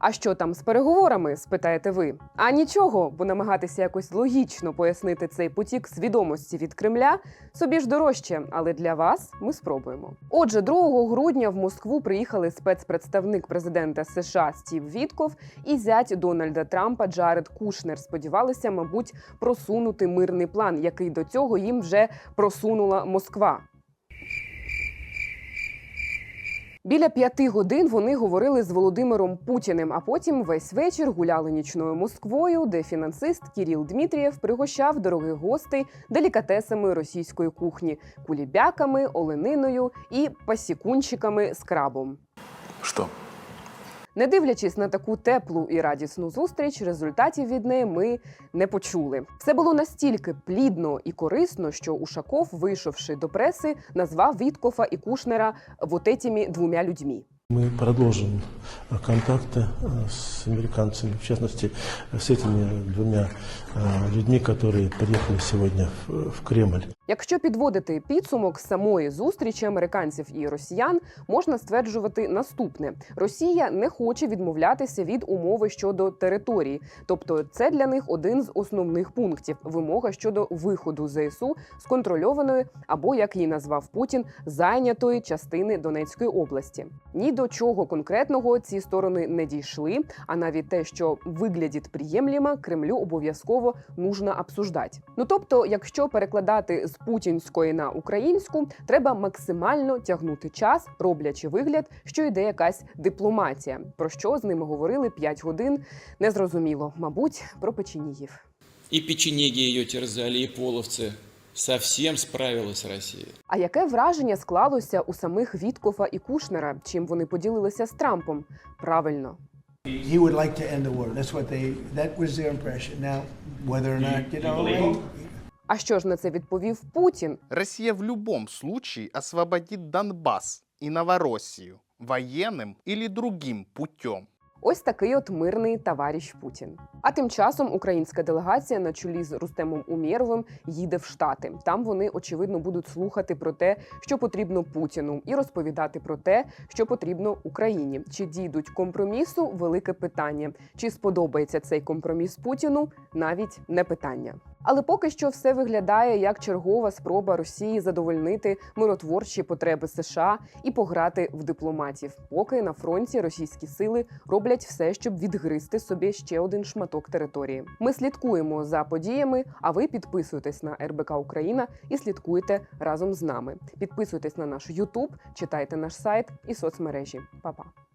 А що там з переговорами? спитаєте ви. А нічого, бо намагатися якось логічно пояснити цей потік свідомості від Кремля собі ж дорожче, але для вас ми спробуємо. Отже, 2 грудня в Москву приїхали спецпредставник президента США Стів Вітков і зять Дональда Трампа Джаред Кушнер. Сподівалися, мабуть, просунути мирний план, який до цього їм вже просунула Москва. Біля п'яти годин вони говорили з Володимиром Путіним, а потім весь вечір гуляли нічною Москвою, де фінансист Кіріл Дмитрієв пригощав дорогих гостей делікатесами російської кухні, кулібяками, олениною і пасікунчиками з крабом. Что? Не дивлячись на таку теплу і радісну зустріч, результатів від неї ми не почули. Все було настільки плідно і корисно, що Ушаков, вийшовши до преси, назвав Віткофа і Кушнера вот этими двома людьми. Мы продолжим э, контакты э, с американцами, в частности, э, с этими двумя э, людьми, которые приехали сегодня в в Кремль. Якщо підводити підсумок самої зустрічі американців і росіян, можна стверджувати наступне: Росія не хоче відмовлятися від умови щодо території, тобто це для них один з основних пунктів вимога щодо виходу ЗСУ з контрольованої або як її назвав Путін зайнятої частини Донецької області. Ні до чого конкретного ці сторони не дійшли. А навіть те, що виглядить приємлімо, Кремлю обов'язково нужно обсуждати. Ну тобто, якщо перекладати з путінської на українську, треба максимально тягнути час, роблячи вигляд, що йде якась дипломатія. Про що з ними говорили 5 годин, незрозуміло, мабуть, про печеніїв. И печенеги ее терзали, и половцы. Совсем справилась Россия. А яке враження склалося у самих Віткофа і Кушнера? Чим вони поділилися з Трампом? Правильно, He would like to end the war. That's what they. That was their impression. Now, whether or not, you know, А що ж на це відповів Путін? Россия в любом случае освободит Донбасс и Новороссию военным или другим путем. Ось такий от мирний товариш Путін. А тим часом українська делегація на чолі з Рустемом Умєровим їде в Штати. Там вони очевидно будуть слухати про те, що потрібно Путіну, і розповідати про те, що потрібно Україні. Чи дійдуть компромісу? Велике питання. Чи сподобається цей компроміс Путіну? Навіть не питання. Але поки що все виглядає як чергова спроба Росії задовольнити миротворчі потреби США і пограти в дипломатів. Поки на фронті російські сили роблять все, щоб відгризти собі ще один шматок території. Ми слідкуємо за подіями. А ви підписуйтесь на РБК Україна і слідкуйте разом з нами. Підписуйтесь на наш Ютуб, читайте наш сайт і соцмережі. Па-па!